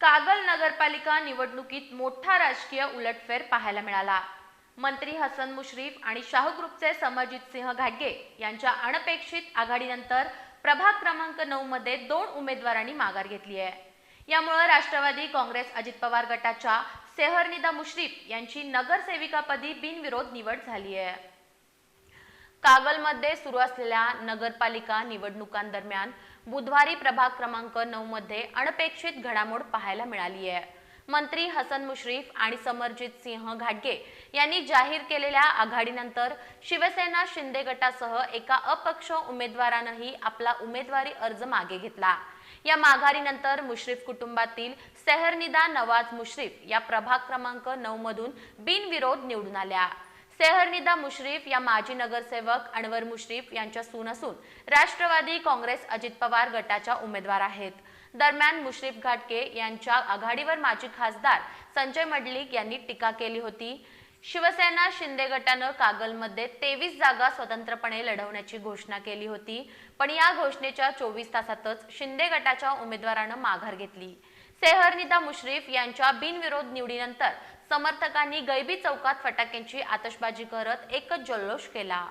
कागल नगरपालिका निवडणुकीत मोठा राजकीय उलटफेर पाहायला मिळाला. मंत्री हसन मुश्रीफ आणि शाहू ग्रुपचे समरजित सिंह घाटगे यांच्या अनपेक्षित आघाडीनंतर प्रभाग क्रमांक नऊ मध्ये दोन उमेदवारांनी माघार घेतली आहे. यामुळे राष्ट्रवादी काँग्रेस अजित पवार गटाच्या सेहरनिदा मुश्रीफ यांची नगरसेविकापदी बिनविरोध निवड झाली आहे. कागलमध्ये सुरू असलेल्या नगरपालिका निवडणुकांदरम्यान बुधवारी प्रभाग क्रमांक नऊ मध्ये अनपेक्षित घडामोड पाहायला मिळाली आहे. मंत्री हसन मुश्रीफ आणि समरजित सिंह घाटगे यांनी जाहीर केलेल्या आघाडीनंतर शिवसेना शिंदे गटासह एका अपक्ष उमेदवारानंही आपला उमेदवारी अर्ज मागे घेतला. या माघारीनंतर मुश्रीफ कुटुंबातील सेहरनिदा नवाज मुश्रीफ या प्रभाग क्रमांक नऊ मधून बिनविरोध निवडून आल्या. सेहरनिदा मुश्रीफ या माजी नगरसेवक अनवर मुश्रीफ यांच्या सून असून राष्ट्रवादी काँग्रेस अजित पवार गटाच्या उमेदवार आहेत. दरम्यान मुश्रीफ घाटके यांच्या आघाडीवर माजी खासदार संजय मडलिक यांनी टीका केली होती. शिवसेना शिंदे गटानं कागलमध्ये तेवीस जागा स्वतंत्रपणे लढवण्याची घोषणा केली होती. पण या घोषणेच्या चोवीस तासातच शिंदे गटाच्या उमेदवारानं माघार घेतली. सेहरनिदा मुश्रीफ यांच्या बिनविरोध निवडीनंतर समर्थकांनी गैबी चौकात फटाक्यांची आतषबाजी करत एकच जल्लोष केला.